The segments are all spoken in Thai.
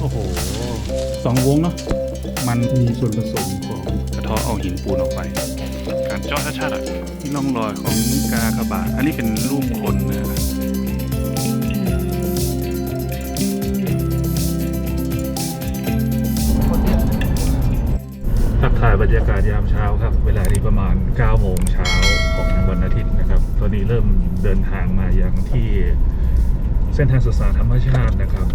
โอ้โหสองวงเนาะมันมีส่วนผสมของกระเทาะเอาหินปูนออกไป การเจาะชัดๆอะนี่ร่องรอยของกากบาทอันนี้เป็นรูปคนนะทักทายบรรยากาศยามเช้าครับ เวลานี้ประมาณ 9 โมงเช้าของวันอาทิตย์นะครับ ตอนนี้เริ่มเดินทางมาอย่างที่เส้นทางศึกษาธรรมชาตินะครับ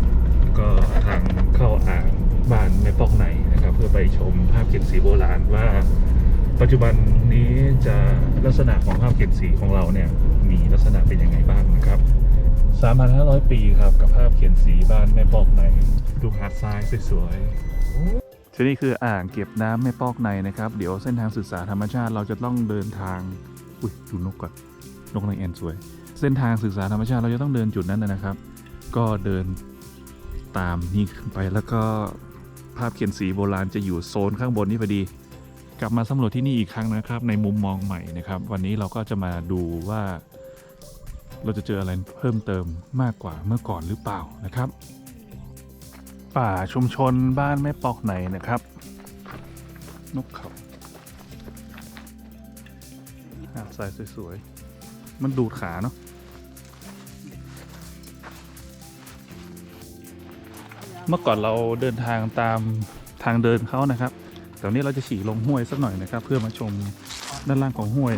ก็ทางเข้าอ่างบ้านแม่ปอกในนะครับ เพื่อไปชมภาพเขียนสีโบราณว่า ปัจจุบันนี้จะลักษณะของภาพเขียนสีของเราเนี่ยมีลักษณะเป็นยังไงบ้างนะครับ 3,500 ปีครับกับภาพเขียนสีบ้านแม่ปอกในดูหาดทรายสวยๆที่นี่คืออ่างเก็บน้ำแม่ปอกในนะครับ เดี๋ยวเส้นทางศึกษาธรรมชาติเราจะต้องเดินทางอุ้ยดูนกก่อนนกนางแอนสวย เส้นทางศึกษาธรรมชาติเราจะต้องเดินจุดนั้นนะครับ ก็เดิน ตามนี่ขึ้นไปแล้วก็ภาพเขียนสีโบราณจะอยู่โซนข้างบนนี่พอดี กลับมาสำรวจที่นี่อีกครั้งนะครับ ในมุมมองใหม่นะครับ วันนี้เราก็จะมาดูว่า เราจะเจออะไรเพิ่มเติมมากกว่าเมื่อก่อนหรือเปล่านะครับ ป่าชุมชนบ้านแม่ปอกไหนนะครับ นกเขาหาดทรายสวยๆมันดูดขาเนาะ เมื่อก่อนเราเดินทางตามทางเดินเขานะครับแต่วันนี้เราจะฉี่ลงห้วยสักหน่อยนะครับ เพื่อมาชมด้านล่างของห้วย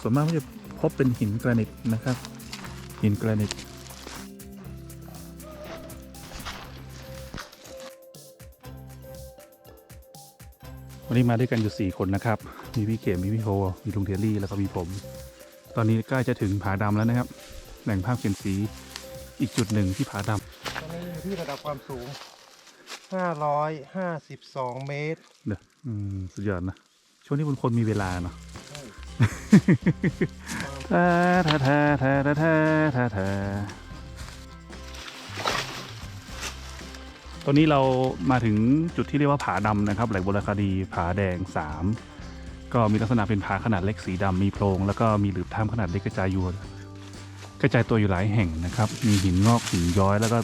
ส่วนมากก็จะพบเป็นหินแกรนิตนะครับ หินแกรนิตวันนี้มาด้วยกันอยู่ 4 คนนะครับ มีพี่เขมมีพี่โฮมีลุงเทียรี่ แล้วก็มีผม ตอนนี้ใกล้จะถึงผาดำแล้วนะครับ แหล่งภาพเขียนสีอีกจุดหนึ่งที่ผาดตอนนี้อยู่ ที่ระดับความสูง 552 เมตรำเด้ออืมสุดยอดนะ ช่วงนี้คุณคนมีเวลาเนาะ ทาทาทาทาทาทาทาทาตอนนี้เรามาถึงจุดที่เรียกว่าผาดำนะครับ แหล่งโบราณคดีผาแดง 3 ก็มีลักษณะเป็นผาขนาดเล็กสีดำมีโพรงแล้วก็มีหลืบถ้ำขนาดเล็กกระจายอยู่กระจายตัวอยู่หลายแห่งนะครับ มีหินงอกหินย้อยแล้วก็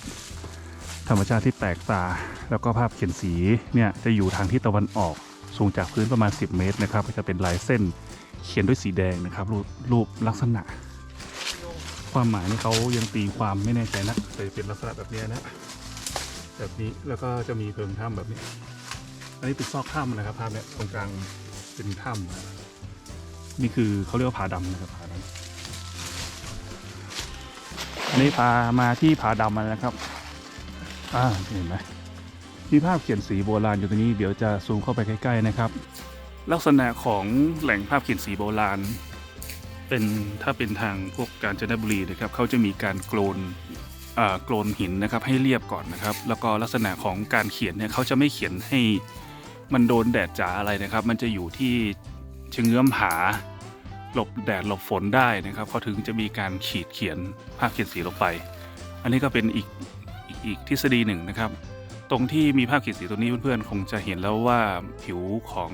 ธรรมชาติที่แปลกตา แล้วก็ภาพเขียนสีเนี่ยจะอยู่ทางทิศตะวันออกสูงจากพื้นประมาณ 10 เมตรนะครับก็จะเป็นลายเส้นเขียนด้วยสีแดงนะครับรูปรูปลักษณะ ความหมายนี่เขายังตีความไม่แน่ใจนะแต่เป็นลักษณะแบบนี้นะแบบนี้แล้วก็จะมีเพิงถ้ำแบบนี้ อันนี้เป็นซอกถ้ำนะครับภาพเนี้ยตรงกลางเป็นถ้ำนะนี่คือเขาเรียกว่าผาดำนะครับผาดำอันนี้พามาที่ผาดำมาแล้วนะครับ อ่าเห็นไหมมีภาพเขียนสีโบราณอยู่ตรงนี้เดี๋ยวจะซูมเข้าไปใกล้ๆนะครับ ลักษณะของแหล่งภาพเขียนสีโบราณ เป็นถ้าเป็นทางพวกกาญจนบุรีนะครับเขาจะมีการโกลนโกลนหินนะครับให้เรียบก่อนนะครับ แล้วก็ลักษณะของการเขียนเนี่ยเขาจะไม่เขียนให้มันโดนแดดจ๋าอะไรนะครับ มันจะอยู่ที่เชงเงื้อมผาหลบแดดหลบฝนได้นะครับเขาถึงจะมีการขีดเขียนภาพเขียนสีลงไป อันนี้ก็เป็นอีก อีกทฤษฎีหนึ่งนะครับ ตรงที่มีภาพเขียนสีตรงนี้เพื่อนๆ คงจะเห็นแล้วว่าผิวของ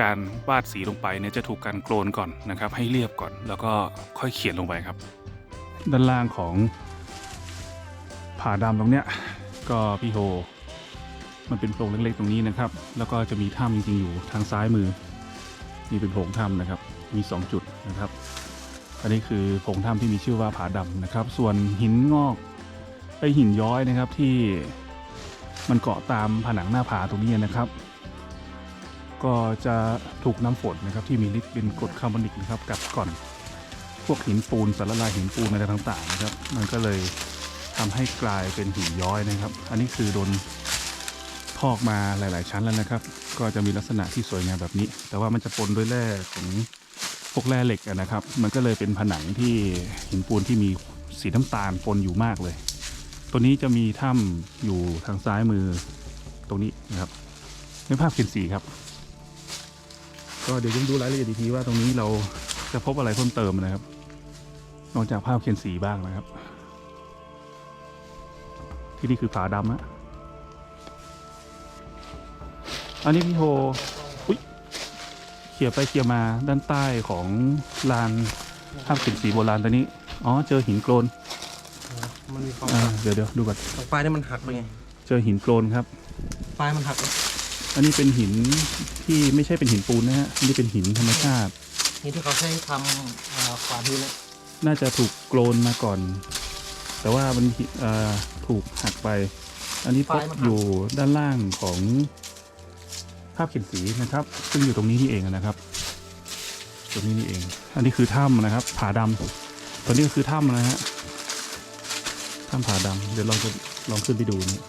การวาดสีลงไปเนี่ยจะถูกการโกลนก่อนนะครับ ให้เรียบก่อนแล้วก็ค่อยเขียนลงไปครับ ด้านล่างของผาดำตรงเนี้ยก็พี่โฮมันเป็นโพรงเล็กๆตรงนี้นะครับ แล้วก็จะมีถ้ำจริงๆอยู่ทางซ้ายมือนี่เป็นโพรงถ้ำนะครับ มี 2 จุดนะครับ อันนี้คือโพรงถ้ำที่มีชื่อว่าผาดำนะครับ ส่วนหินงอก ไอหินย้อยนะครับที่มันเกาะตามผนังหน้าผาตรงนี้นะครับ ก็จะถูกน้ำฝนนะครับที่มีฤทธิ์เป็นกรดคาร์บอนิกนะครับกัดก่อน พวกหินปูนสารละลายหินปูนอะไรต่างๆนะครับ มันก็เลยทำให้กลายเป็นหินย้อยนะครับ อันนี้คือโดนพอกมาหลาย ๆ ชั้นแล้วนะครับ ก็จะมีลักษณะที่สวยงามแบบนี้ แต่ว่ามันจะปนด้วยแร่ของพวกแร่เหล็กนะครับ มันก็เลยเป็นผนังที่หินปูนที่มีสีน้ำตาลปนอยู่มากเลย ตัวนี้จะมีถ้ำอยู่ทางซ้ายมือตรงนี้นะครับเป็นภาพเขียนสีครับ ก็เดี๋ยวยังดูรายละเอียดอีกทีว่าตรงนี้เราจะพบอะไรเพิ่มเติมนะครับ นอกจากภาพเขียนสีบ้างนะครับ ที่นี่คือผาดำอะอันนี้พี่โฮอุ้ยเขี่ยไปเขี่ยมาด้านใต้ของลานภาพเขียนสีโบราณตัวนี้ อ๋อ เจอหินโกลน มันมีความอ่าเดี๋ยวเดี๋ยวดูก่อนตรงปลายนี่มันหักไปไงเจจอหินโกลนครับ ปลายมันหักเลยอันนี้เป็นหินที่ไม่ใช่เป็นหินปูนนะฮะอันนี้เป็นหินธรรมชาติ นี่ที่เขาใช้ทำเอ่อฝาหินนะน่าจะถูกโกลนมาก่อน แต่ว่ามันหิเอ่อถูกหักไป อันนี้พบอยู่ด้านล่างของภาพเขียนสีนะครับ ซึ่งอยู่ตรงนี้นี่เองนะครับ ตรงนี้นี่เอง อันนี้คือถ้ำนะครับ ผาดำตัวนี้ก็คือถ้ำนะฮะ ถ้ำผาดำเดี๋ยวลองจะลองขึ้นไปดูนะ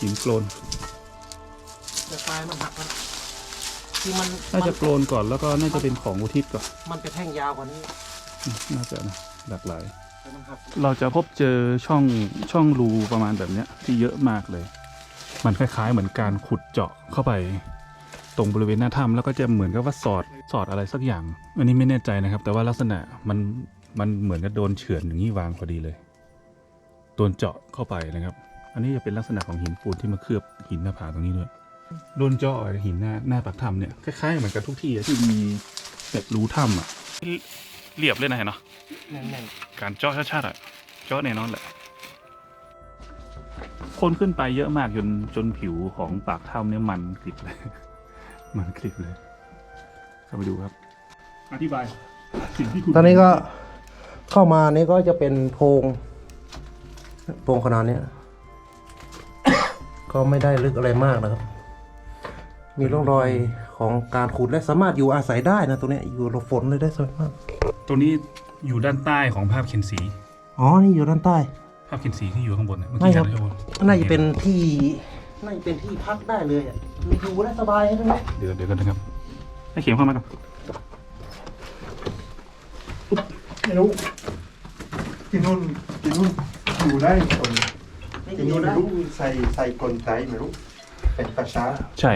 หินโกลนแต่ปลายมันหักนะที่มันน่าจะมัโกลนก่อนแล้วก็น่าจะเป็นของอุทิศก่อนมันจะแท่งยาวกว่านี้น่าจะนะหลากหลาย แต่มันหักเราจะพบเจอช่องช่องรูประมาณแบบเนี้ย ที่เยอะมากเลย มันคล้าย ๆ เหมือนการขุดเจาะเข้าไป ตรงบริเวณหน้าถ้ำแล้วก็จะเหมือนกับว่าสอดสอดอะไรสักอย่าง อันนี้ไม่แน่ใจนะครับ แต่ว่าลักษณะมันมันเหมือนกับโดนเฉือนอย่างนี้วางพอดีเลย โดนเจาะเข้าไปนะครับ อันนี้จะเป็นลักษณะของหินปูนที่มาเคลือบหินหน้าผาตรงนี้ด้วยโดนเจาะหินหน้าหน้าปากถ้ำเนี่ยคล้ายๆเหมือนกับทุกที่อะที่มีแบบรูถ้ำอะเรียบเลยนะเห็นเนาะแน่นการเจาะชาติๆอะเจาะแน่นอนแหละคนขึ้นไปเยอะมากจนจนผิวของปากถ้ำเนี่ยมันกริบเลย มันกริบเลยเข้าไปดูครับ อธิบายสิ่งที่คุณๆตอนนี้ก็เข้ามานี่ก็จะเป็นโพรง โพรงขนาดเนี้ยก็ไม่ได้ลึกอะไรมากนะครับ มีร่องรอยของการขุดและสามารถอยู่อาศัยได้นะ ตรงเนี้ยอยู่หลบฝนเลยได้สวยมาก ตัวนี้อยู่ด้านใต้ของภาพเขียนสี อ๋อ นี่อยู่ด้านใต้ ภาพเขียนสีที่อยู่ข้างบนน่ะเมื่อไม่กี้ครับเห็นไหมน่าจะเป็นที่น่าจะเป็นที่พักได้เลยอะคืออยู่ได้สบายใช่ไหมเดี๋ยวเดี๋ยวกันนะครับ ให้เข็มเข้ามาก่อนไม่รู้ที่นู่นที่นู่น อยู่ได้คนที่นี่ไม่รู้ใส่ใส่กลไกไม่รู้เป็นภาษาใช่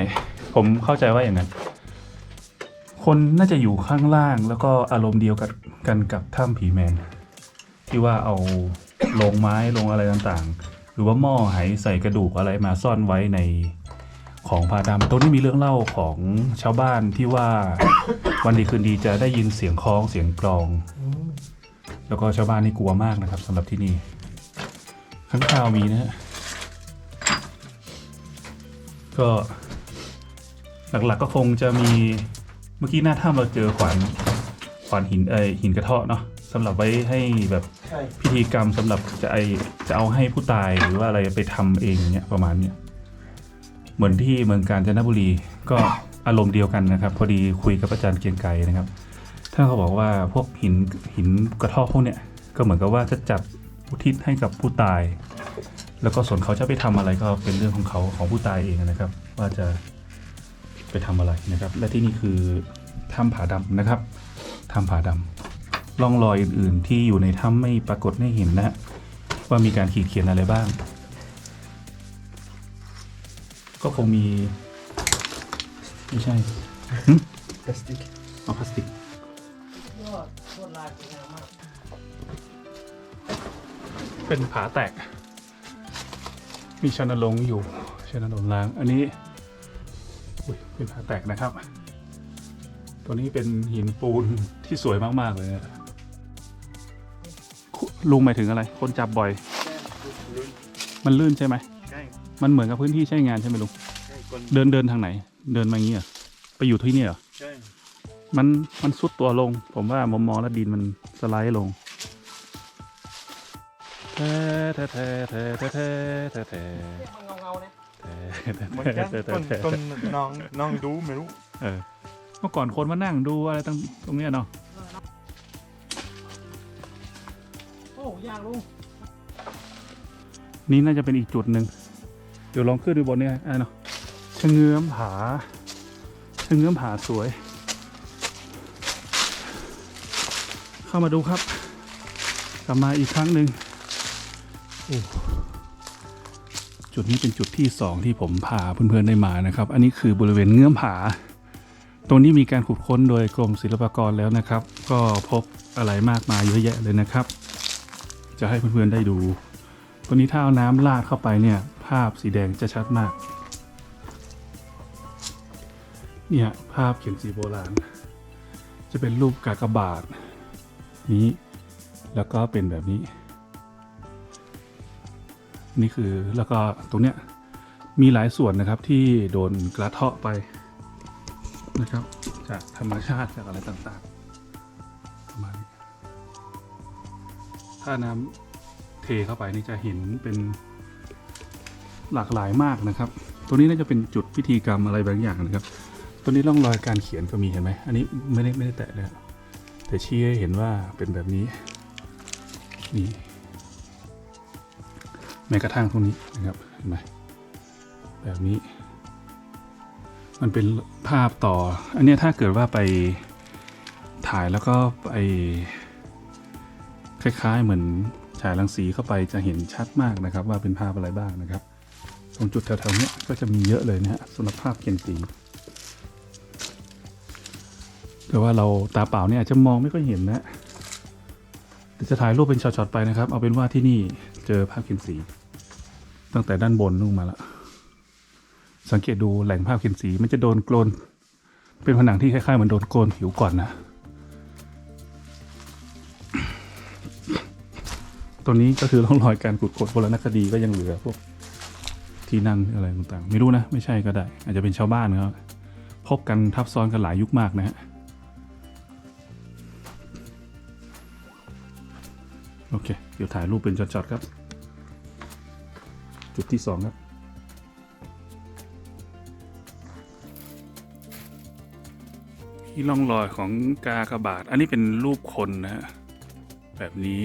ผมเข้าใจว่าอย่างนั้น คนน่าจะอยู่ข้างล่างแล้วก็อารมณ์เดียวกับกันกับถ้ำผีแมน ที่ว่าเอาโลงไม้ลงอะไรต่างๆ หรือว่าหม้อไหใส่กระดูกอะไรมาซ่อนไว้ในของพาดำตรงนี้มีเรื่องเล่าของชาวบ้านที่ว่าวันดีคืนดีจะได้ยินเสียงคล้องเสียงกลอง แล้วก็ชาวบ้านนี่กลัวมากนะครับสำหรับที่นี่ ข้างข่าวมีนะฮะก็หลักๆก็คงจะมีเมื่อกี้หน้าถ้ำเราเจอขวานขวานหินเอยหินกระเทาะเนาะสำหรับไว้ให้แบบใช่พิธีกรรมสำหรับจะไอจะเอาให้ผู้ตายหรือว่าอะไรไปทำเองเนี่ยประมาณเนี้ยเหมือนที่เมืองกาญจนบุรีก็อารมณ์เดียวกันนะครับ พอดีคุยกับอาจารย์เกรียงไกรนะครับท่านเขาบอกว่าพวกหินหินกระเทาะพวกเนี้ยก็เหมือนกับว่าจะจัด อุทิศให้กับผู้ตาย แล้วก็ส่วนเขาจะไปทำอะไรก็เป็นเรื่องของเขาของผู้ตายเองนะครับ ว่าจะไปทำอะไรนะครับ และที่นี่คือถ้ำผาดำนะครับถ้ำผาดำร่องรอยอื่น ๆ ที่อยู่ในถ้ำไม่ปรากฏให้เห็นนะฮะว่ามีการขีดเขียนอะไรบ้าง ก็คงมี ไม่ใช่พลาสติกเอาพลาสติก เป็นผาแตก มีชันนลงค์อยู่ชันนลงค์ล้าง อันนี้อุ้ยเป็นผาแตกนะครับ ตัวนี้เป็นหินปูนที่สวยมาก ๆ เลยนะคุลุงหมายถึงอะไร คนจับบ่อย มันลื่นใช่ไหมใช่มันเหมือนกับพื้นที่ใช้งานใช่ไหมลุงใช่คนเดินเดินทางไหน เดินมาอย่างนี้เหรอไปอยู่ที่นี่เหรอใช่มันมันซุดตัวลง ผมว่าผมมองแล้วดินมันสไลด์ลง แท้แท้แท้แท้แท้แท้แท้แท้มันเงาเงาๆเนี่ยเหมือนกันคนคนน้องน้องดูไม่รู้เออเมื่อก่อนคนมานั่งดูอะไรตรงตรงเนี้ยเนาะโอ้ยากลุงนี่น่าจะเป็นอีกจุดหนึ่งเดี๋ยวลองขึ้นดูบนเนี้อะเนาะชะเงื้อมผาชะเงื้อมผาสวย เข้ามาดูครับ กลับมาอีกครั้งหนึ่ง จุดนี้เป็นจุดที่สองที่ผมพาเพื่อนๆได้มานะครับ อันนี้คือบริเวณเงื้อมผา ตรงนี้มีการขุดค้นโดยกรมศิลปากรแล้วนะครับ ก็พบอะไรมากมายเยอะแยะเลยนะครับ จะให้เพื่อนๆได้ดูตัวนี้ถ้าเอาน้ำลาดเข้าไปเนี่ย ภาพสีแดงจะชัดมาก เนี่ยภาพเขียนสีโบราณ จะเป็นรูปกากบาทนี้ แล้วก็เป็นแบบนี้ นี่คือแล้วก็ตรงเนี้ยมีหลายส่วนนะครับที่โดนกระเทาะไปนะครับ จากธรรมชาติจากอะไรต่างๆประมาณนี้ถ้าน้ำเทเข้าไปนี่จะเห็นเป็นหลากหลายมากนะครับ ตัวนี้น่าจะเป็นจุดพิธีกรรมอะไรบางอย่างนะครับ ตัวนี้ร่องรอยการเขียนก็มีเห็นไหมอันนี้ไม่ได้ไม่ได้แตะนะแต่ชี้ให้เห็นว่าเป็นแบบนี้นี่ แม้กระทั่งตรงนี้นะครับเห็นไหมแบบนี้ มันเป็นภาพต่อ อันนี้ถ้าเกิดว่าไปถ่ายแล้วก็ไปคล้ายๆ เหมือนฉายรังสีเข้าไปจะเห็นชัดมากนะครับ ว่าเป็นภาพอะไรบ้างนะครับ ตรงจุดแถวๆนี้ก็จะมีเยอะเลยนะฮะสำหรับภาพเขียนสีแต่ว่าเราตาเปล่าเนี่ยอาจจะมองไม่ค่อยเห็นนะเดี๋ยวจะถ่ายรูปเป็นช็อตๆไปนะครับ เอาเป็นว่าที่นี่เจอภาพเขียนสี ตั้งแต่ด้านบนลงมาละสังเกตดูแหล่งภาพเขียนสีมันจะโดนโกลน เป็นผนังที่คล้ายๆเหมือนโดนโกลนผิวก่อนนะ ตัวนี้ก็คือร่องรอยการขุดกดโบราณคดีก็ยังเหลือพวกที่นั่งอะไรต่างๆ ไม่รู้นะ ไม่ใช่ก็ได้ อาจจะเป็นชาวบ้านครับพบกันทับซ้อนกันหลายยุคมากนะฮะโอเค เดี๋ยวถ่ายรูปเป็นช็อตๆครับ จุดที่สองครับ ที่ร่องรอยของกากระบาทอันนี้เป็นรูปคนนะฮะ แบบนี้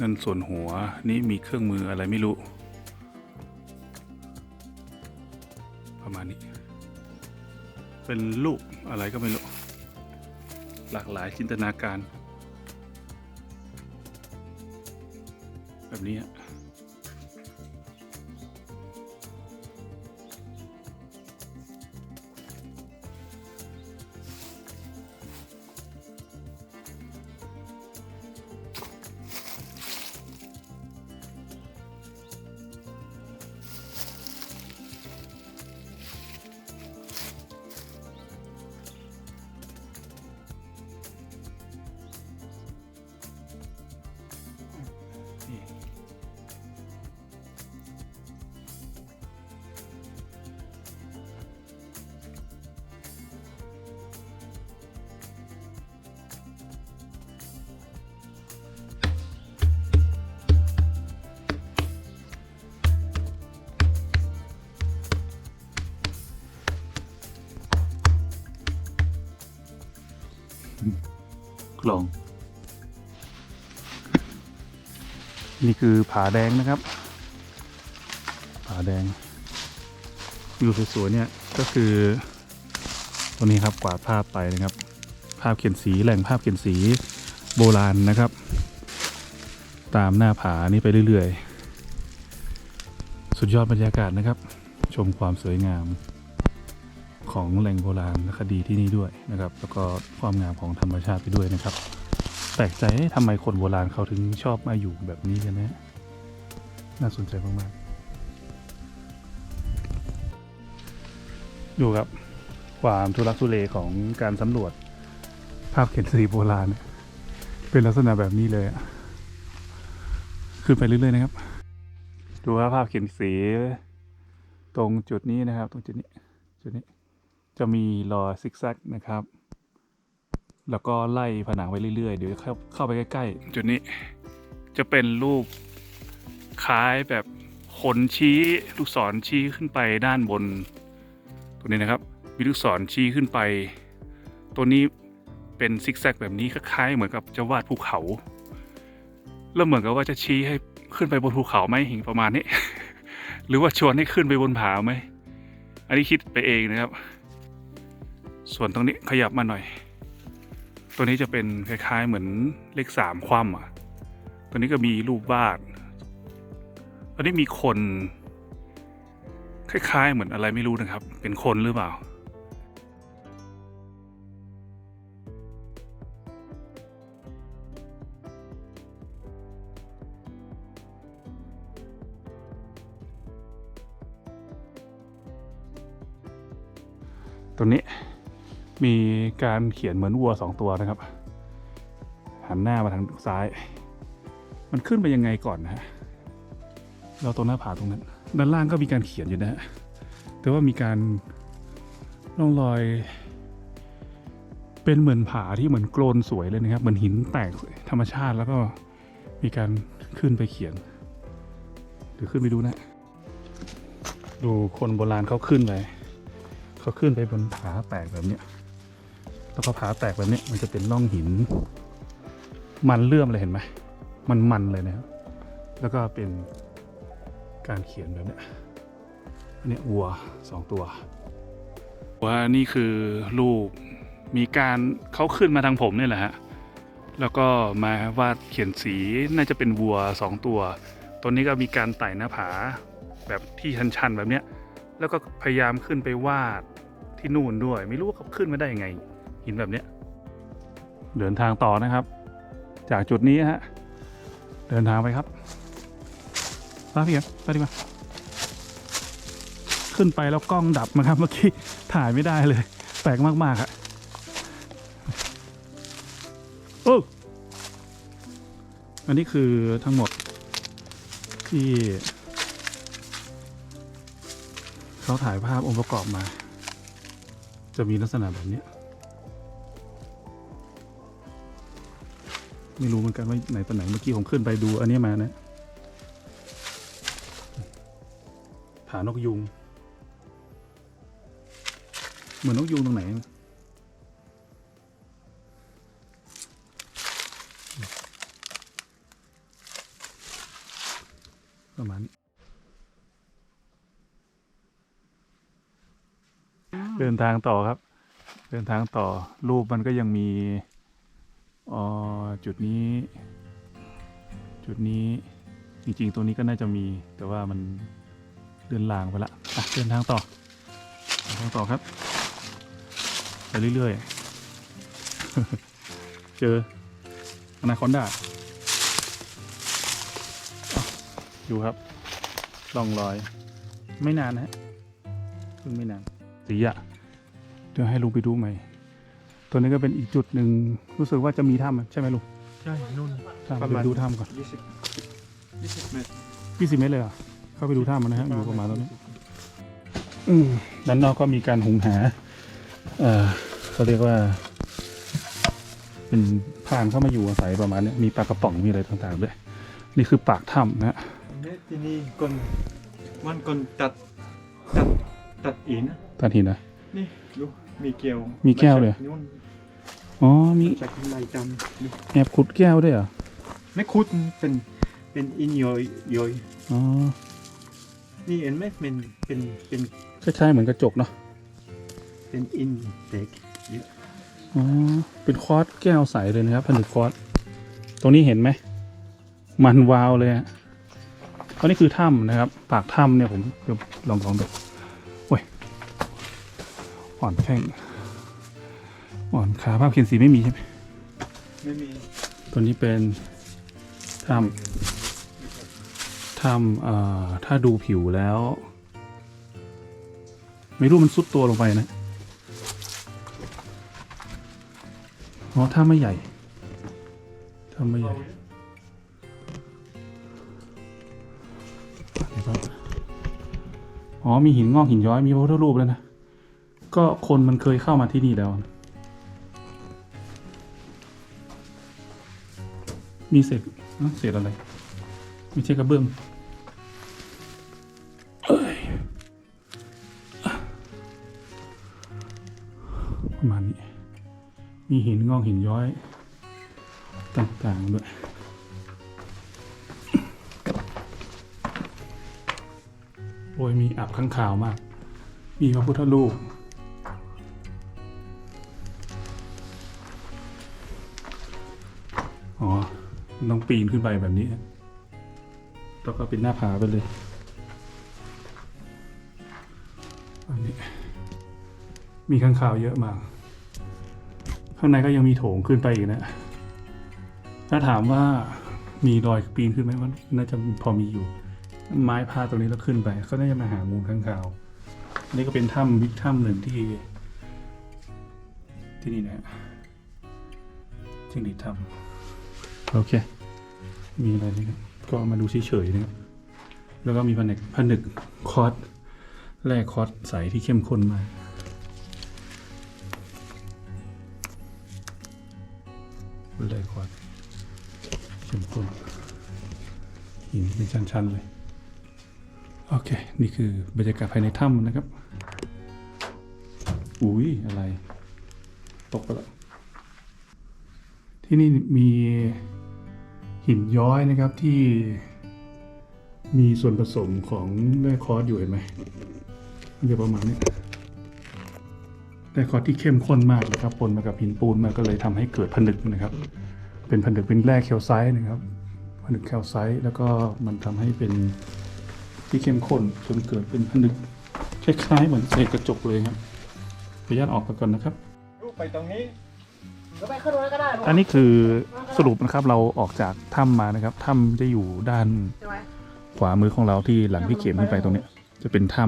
นั่นส่วนหัวนี่มีเครื่องมืออะไรไม่รู้ ประมาณนี้ เป็นรูปอะไรก็ไม่รู้ หลากหลายจินตนาการแบบนี้อะ ลง นี่คือผาแดงนะครับ ผาแดงวิวสวยๆเนี่ยก็คือตัวนี้ครับกวาดภาพไปนะครับ ภาพเขียนสีแหล่งภาพเขียนสีโบราณนะครับ ตามหน้าผานี้ไปเรื่อยๆ สุดยอดบรรยากาศนะครับ ชมความสวยงาม ของแหล่งโบราณคดีที่นี่ด้วยนะครับ แล้วก็ความงามของธรรมชาติไปด้วยนะครับ แปลกใจเอ๊ะทำไมคนโบราณเขาถึงชอบมาอยู่แบบนี้กันนะน่าสนใจมากๆดูครับความทุลักทุเลของการสำรวจภาพเขียนสีโบราณเนี่ยเป็นลักษณะแบบนี้เลยอะขึ้นไปเรื่อยๆนะครับ ดูว่าภาพเขียนสี ตรงจุดนี้นะครับ ตรงจุดนี้จุดนี้ จะมีรอยซิกแซกนะครับ แล้วก็ไล่ผนังไปเรื่อยๆ เดี๋ยวเข้าเข้าไปใกล้ๆ จุดนี้จะเป็นรูปคล้ายแบบขนชี้ลูกศรชี้ขึ้นไปด้านบนตัวนี้นะครับ มีลูกศรชี้ขึ้นไป ตัวนี้เป็นซิกแซกแบบนี้คล้ายๆเหมือนกับจะวาดภูเขา แล้วเหมือนกับว่าจะชี้ให้ขึ้นไปบนภูเขาไหมห็นประมาณนี้ หรือว่าชวนให้ขึ้นไปบนผาไหม อันนี้คิดไปเองนะครับ ส่วนตรงนี้ขยับมาหน่อย ตัวนี้จะเป็นคล้ายๆเหมือนเลขสามคว่ำอะ ตัวนี้ก็มีรูปวาดตัวนี้มีคน คล้ายๆเหมือนอะไรไม่รู้นะครับ เป็นคนหรือเปล่าตรงนี้ มีการเขียนเหมือนวัวสองตัวนะครับ หันหน้ามาทางซ้าย มันขึ้นไปยังไงก่อนนะฮะเราตรงหน้าผาตรงนั้น ด้านล่างก็มีการเขียนอยู่นะฮะแต่ว่ามีการร่องรอย เป็นเหมือนผาที่เหมือนโกลนสวยเลยนะครับ เหมือนหินแตกธรรมชาติแล้วก็มีการขึ้นไปเขียนเดี๋ยวขึ้นไปดูนะ ดูคนโบราณเขาขึ้นไปเขาขึ้นไปบนผาแตกแบบเนี้ย แล้วก็ผาแตกแบบนี้มันจะเป็นร่องหิน มันเลื่อมเลยเห็นไหมมันมันเลยนะครับแล้วก็เป็นการเขียนแบบนี้อันนี้วัวสองตัวว่านี่คือรูปมีการเขาขึ้นมาทางผมเนี่ยแหละฮะแล้วก็มาวาดเขียนสีน่าจะเป็นวัวสองตัว ตัวนี้ก็มีการไต่หน้าผาแบบที่ชันๆแบบเนี้ยแล้วก็พยายามขึ้นไปวาดที่นู่นด้วย ไม่รู้ว่าเขาขึ้นมาได้ยังไง หินแบบเนี้เดินทางต่อนะครับ จากจุดนี้ฮะเดินทางไปครับไปพี่ครับไปดีกว่าขึ้นไปแล้วกล้องดับนะครับเมื่อกี้ถ่ายไม่ได้เลย แปลกมากๆอะโอ้อันนี้คือทั้งหมดที่เขาถ่ายภาพองค์ประกอบมา จะมีลักษณะแบบนี้ ไม่รู้เหมือนกันว่าไหนตอนไหนเมื่อกี้ผมขึ้นไปดูอันนี้มานะผานกยุง เหมือนนกยุงตรงไหนประมาณนี้เดินทางต่อครับ เดินทางต่อรูปมันก็ยังมี อ๋อจุดนี้ จุดนี้จริงๆตัวนี้ก็น่าจะมีแต่ว่ามันเดินลางไปละอะเดินทางต่อเดินทางต่อครับไปเรื่อยๆ เจออนาคอนดาดูครับล่องรอย ไม่นานนะฮะเพิ่งไม่นานสีอะเดี๋ยวให้ลุงไปดูใหม่ ตัวนี้ก็เป็นอีกจุดหนึ่งรู้สึกว่าจะมีถ้ำใช่ไหมลุงใช่นู่นถ้ำประไปมาณดูถ้ำก่อนยี่สิบยี่สิบเมตรยี่สิบเมตรเลยเหรอเข้าไปดูถ้ำมันนะฮะอยู่ประมาณตรงนี้อืมด้านนอกก็มีการหุงหา เอ่อเขาเรียกว่า เป็นพรานเข้ามาอยู่อาศัยประมาณเนี้ยมีปลากระป๋องมีอะไรต่างๆด้วย นี่คือปากถ้ำนะฮะเนี่ยที่นี่คนมันคนตัดตัดตัดอินนะท่านเห็นนะนี่ดู มีแก้วมีแก้วเลยาจากนู่นอ๋อมีจากข้างในจำดูแอบขุดแก้วด้วยเหรอไม่คุดเป็นเป็นอินโยยโยยอ๋อนี่เห็นไหมเป็นเป็นเป็นคล้ายๆเหมือนกระจกเนาะเป็นอินเด็กอ๋อเป็นคอร์สแก้วใสเลยนะครับผนึกคอร์สตรงนี้เห็นไหมมันวาวเลยฮะตอนนี้คือถ้ำนะครับ ปากถ้ำเนี่ยผมเดี๋ยวลองลองดูโอ้ย อ่อนแข้งอ่อนขาภาพเขียนสีไม่มีใช่ไหมไม่มี ตัวนี้เป็นถ้ำถ้ำเอ่อถ้าดูผิวแล้ว ไม่รู้มันซุดตัวลงไปนะอ๋อถ้ำไม่ใหญ่ถ้ำไม่ใหญ่เดี๋ยวก่อนอ๋อ มีหินงอกหินย้อยมีพระพุทธรูปแล้วนะ ก็คนมันเคยเข้ามาที่นี่แล้ว มีเศษเศษอะไร ไม่ใช่กระเบื้องเอ้ยประมาณนี้ มีหินงอกหินย้อย ต่างๆด้วยโอ้ยมีอับข้างข่าวมาก มีพระพุทธรูป อ๋อ ต้องปีนขึ้นไปแบบนี้แล้วก็เป็นหน้าผาไปเลย อันนี้ มีข้างข่าวเยอะมาก ข้างในก็ยังมีโถงขึ้นไปอีกนะ ถ้าถามว่ามีรอยปีนขึ้นไหมมันน่าจะพอมีอยู่ ไม้พาตรงนี้แล้วขึ้นไป ก็น่าจะมาหามูลข้างข่าว อันนี้ก็เป็นถ้ำวิกถ้ำหนึ่งที่ ที่นี่นะจิงหรีดถ้ำ โอเค มีอะไรนี่ครับ ก็มาดูเฉยๆนะครับ แล้วก็มีผนึกผนึกคอร์สแร่คอร์สใสที่เข้มข้นมากแร่คอร์สเข้มข้นหินเป็นชั้นๆเลย โอเค นี่คือบรรยากาศภายในถ้ำนะครับ อุ้ยอะไร ตกไปแล้วที่นี่มี หินย้อยนะครับที่มีส่วนผสมของแร่คอร์สอยู่เห็นไหมมันจะประมาณนี้แร่คอร์สที่เข้มข้นมากนะครับปนมากับหินปูนมาก็เลยทำให้เกิดผนึกนะครับ เป็นผนึกเป็นแร่แคลไซต์นะครับ ผนึกแคลไซต์แล้วก็มันทำให้เป็นที่เข้มข้นจนเกิดเป็นผนึกคล้ายๆเหมือนเศษกระจกเลยครับขออนุญาตออกไปก่อนนะครับลูกไปตรงนี้ อันนี้คือสรุปนะครับเราออกจากถ้ำมานะครับถ้ำจะอยู่ด้านขวามือของเราที่หลังพี่เข็มขึ้นไปตรงเนี้ยจะเป็นถ้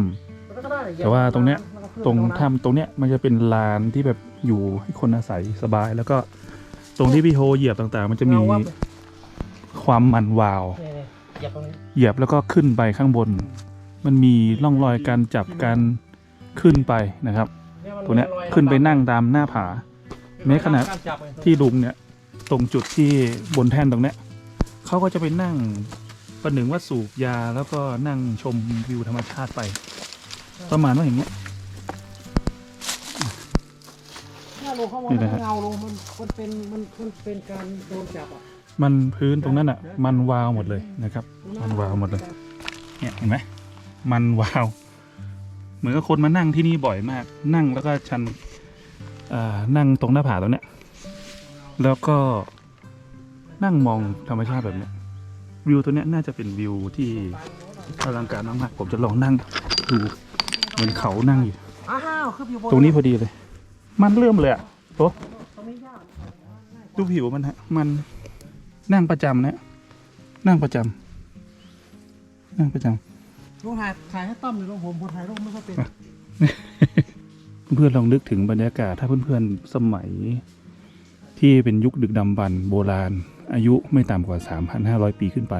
ำแต่ว่าตรงเนี้ยตรงถ้ำตรงเนี้ยมันจะเป็นลานที่แบบอยู่ให้คนอาศัยสบาย แล้วก็ตรงที่พี่โฮเหยียบต่างๆ มันจะมีความมันวาวเหยียบตรงนี้เหยียบแล้วก็ขึ้นไปข้างบน มันมีร่องรอยการจับการขึ้นไปนะครับ ตัวเนี้ยขึ้นไปนั่งตามหน้าผา แม้ขนาดที่ลุงเนี่ย ตรงจุดที่บนแท่นตรงเนี้ยเขาก็จะไปนั่งประหนึ่งว่าสูบยาแล้วก็นั่งชมวิวธรรมชาติไป ประมาณว่าอย่างเงี้ยถ้าลงเข้ามานี่นะฮะเงาลงมันมันเป็นมันมันเป็นการโดนจับอะมันพื้นตรงนั้นอะ มันวาวหมดเลยนะครับ มันวาวหมดเลย เนี่ยเห็นไหมมันวาว เหมือนกับคนมานั่งที่นี่บ่อยมาก นั่งแล้วก็ชันอ่า นั่งตรงหน้าผาตรงเนี้ยแล้วก็นั่งมองธรรมชาติแบบเนี้ยวิวตัวเนี้ยน่าจะเป็นวิวที่อลังการมากๆผมจะลองนั่งดูเหมือนเขานั่งอยู่อ้าวคืออยู่บนตรงนี้พอดีเลย มันเริ่มเลยอะโอ้ตรงนี้ยากดูผิวมันฮะ มันนั่งประจำนะนั่งประจำนั่งประจำลงถ่ายถ่ายให้ต้อมหรือลงผมผมถ่ายรูปไม่ค่อยเป็น เพื่อนๆลองนึกถึงบรรยากาศถ้าเพื่อนๆสมัย ที่เป็นยุคดึกดำบรรพ์โบราณ อายุไม่ต่ำกว่า 3,500 ปีขึ้นไป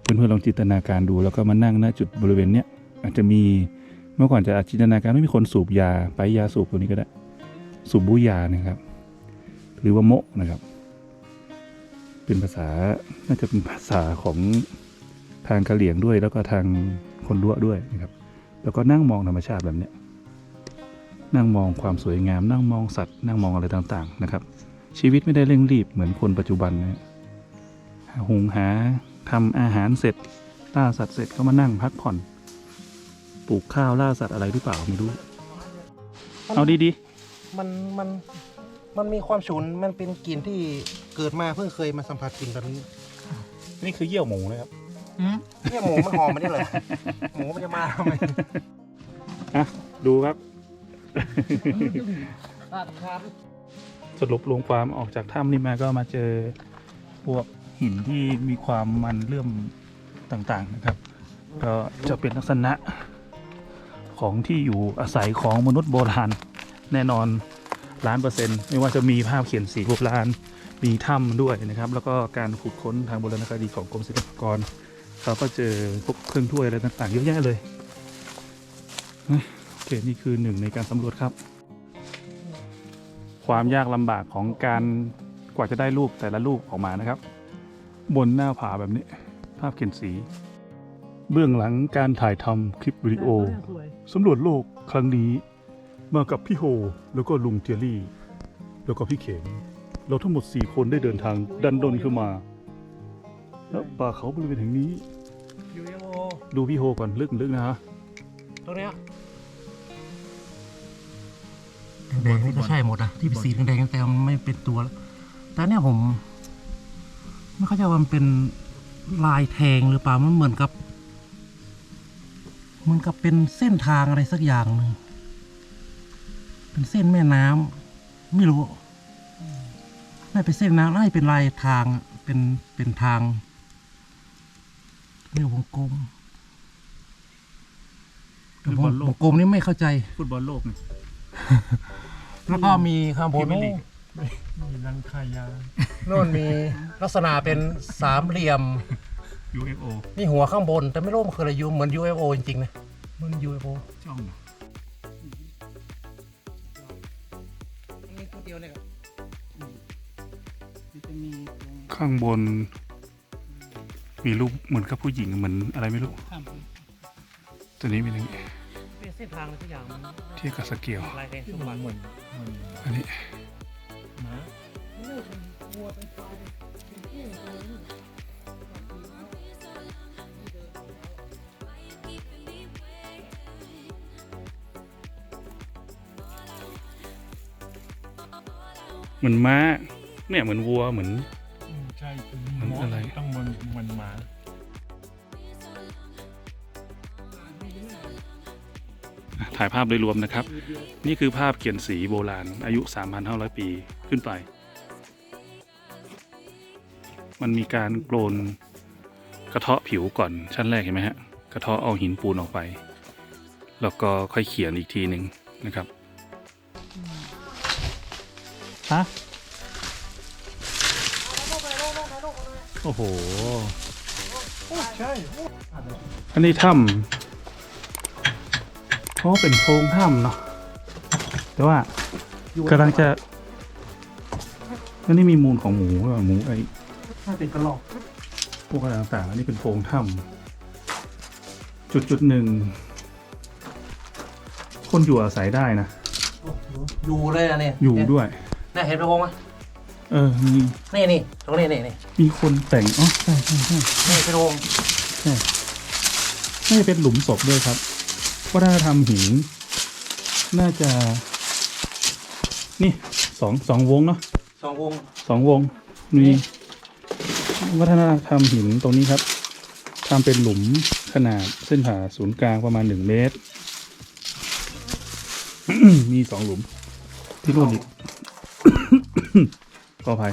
เพื่อนๆลองจินตนาการดูแล้วก็มานั่งหน้าจุดบริเวณเนี้ยอาจจะมีเมื่อก่อนจะจินตนาการไม่มีคนสูบยาไปยาสูบตัวนี้ก็ได้ สูบบุยานะครับ หรือว่าโมะนะครับ เป็นภาษาน่าจะเป็นภาษาของทางกะเหรี่ยงด้วย แล้วก็ทางคนด้วด้วยนะครับ แล้วก็นั่งมองธรรมชาติแบบเนี้ย นั่งมองความสวยงาม นั่งมองสัตว์ นั่งมองอะไรต่างๆนะครับ ชีวิตไม่ได้เร่งรีบเหมือนคนปัจจุบันนะฮะหาหุงหาทำอาหารเสร็จล่าสัตว์เสร็จก็มานั่งพักผ่อน ปลูกข้าวล่าสัตว์อะไรหรือเปล่าไม่รู้ เอาดีมันมันมันมีความฉุน มันเป็นกลิ่นที่เกิดมาเพิ่งเคยมาสัมผัสกลิ่นแบบนี้ๆนี่คือเยี่ยวหมูนะครับเนี่ยหมูมันหอมมันนี่เลย หมูมันจะมาทำไมอะดูครับขาดขาด สรุปรวมความออกจากถ้ำนี่มาก็มาเจอพวกหินที่มีความมันเลื่อมต่างๆนะครับ ก็จะเป็นลักษณะของที่อยู่อาศัยของมนุษย์โบราณแน่นอนล้านเปอร์เซ็นต์ไม่ว่าจะมีภาพเขียนสีโบราณมีถ้ำด้วยนะครับ แล้วก็การขุดค้นทางโบราณคดีของกรมศิลปากรเราก็เจอพวกเครื่องถ้วยอะไรต่างๆ เยอะแยะเลย เฮ้ยโอเคนี่คือหนึ่งในการสำรวจครับ ความยากลำบากของการกว่าจะได้รูปแต่ละรูปออกมานะครับ บนหน้าผาแบบนี้ ภาพเขียนสี เบื้องหลังการถ่ายทำคลิปวิดีโอสำรวจโลกครั้งนี้ มากับพี่โฮ แล้วก็ลุงเทียรี่ แล้วก็พี่เขมเราทั้งหมด 4 คนได้เดินทางดันดนขึ้นมา แล้วป่าเขาบริเวณแห่งนี้ ดูพี่โฮก่อนลึกลึกๆนะฮะตรงเนี้ย แดงๆนี่ก็ใช่หมดนะที่เป็นสีแดงๆแต่มันไม่เป็นตัวแล้วแต่เนี่ยผม ไม่เข้าใจว่ามันเป็นลายแทงหรือเปล่ามันเหมือนกับเหมันกับเป็นเส้นทางอะไรสักอย่างหนึ่งเป็นเส้นแม่น้ำไม่รู้น่าเป็นเส้นน้ำน่าจะเป็นลายทางอะเป็นเป็นทางเรียกวงกลมแต่วงวงกลมนี่ไม่เข้าใจ ฟุตบอลโลกเนี่ย แล้วก็มีข้างบนพรีเมียร์ลีกมีรังคายาโน่นมีลักษณะเป็นสามเหลี่ยม UFO มีหัวข้างบน แต่ไม่รู้มันคืออะไรยูเหมือน UFO จริงๆนะเหมัน UFO จ้องนะมีตัวเดียวเลยครับมันจะมีตรงข้างบน มีรูปเหมือนกับผู้หญิงเหมือนอะไรไม่รู้ข้ามตัวนี้มีหนึ่งเป็น เส้นทางอะไรสักอย่างมันที่กับสเกลลายแดงสว่างเหมือนอันนี้หมาวัวเป็นควายเป็นเกี้ยงตัวนี้เหมือนม้าเนี่ยเหมือนวัวเหมือนายภาพโดยรวมนะครับ นี่คือภาพเขียนสีโบราณ อายุ 3,500 ปีขึ้นไป มันมีการโกลนกระเทาะผิวก่อนชั้นแรกเห็นไหมฮะกระเทาะเอาหินปูนออกไป แล้วก็ค่อยเขียนอีกทีหนึ่งนะครับฮะโอ้โหใช่อันนี้ถ้ำ เพราะเป็นโพรงถ้ำเนาะแต่ว่ากำลังจะแล้วนี่มีมูลของหมูหรือเปล่าหมูไอ้ถ้าเป็นกระหลอกพวกอะไรต่างๆอันนี้เป็นโพรงถ้ำจุดจุดหนึ่งคนอยู่อาศัยได้นะอยู่เลยอะเนี่ยอยู่ด้วยนี่เห็นพระองค์ไหมเออมีนี่นี่ตรงนี้นี่นี่มีคนแต่งอ๋อใช่ใช่ใช่นี่พระองค์น่าจะเป็นหลุมศพด้วยครับ วัฒนธรรมหิน น่าจะ นี่สองสองวงเนาะสองวงสองวงมีวัฒนธรรมหินตรงนี้ครับทำเป็นหลุมขนาดเส้นผ่าศูนย์กลางประมาณหนึ่งเมตร มีสองหลุม ที่นู่นอีกขออภัย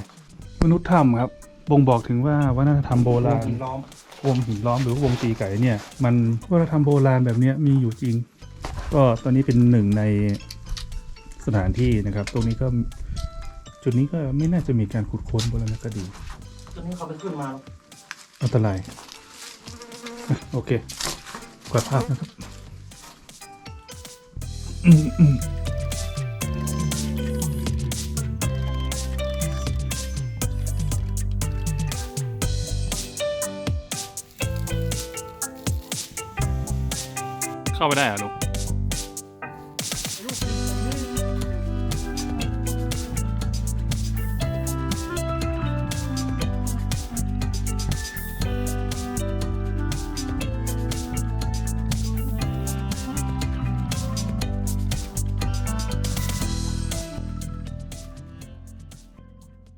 มนุษย์ถ้ำครับ บ่งบอกถึงว่าวัฒนธรรมโบราณหินล้อม วงหินล้อมหรือวงตีไก่เนี่ย มันวัฒนธรรมโบราณแบบเนี้ยมีอยู่จริง ก็ตอนนี้เป็นหนึ่งในสถานที่นะครับ ตรงนี้ก็จุดนี้ก็ไม่น่าจะมีการขุดค้นโบราณคดีตอนนี้เขาไปขึ้นมาแล้วอันตรายอะโอเคกวาดภาพนะครับ เข้าไปได้เหรอลูก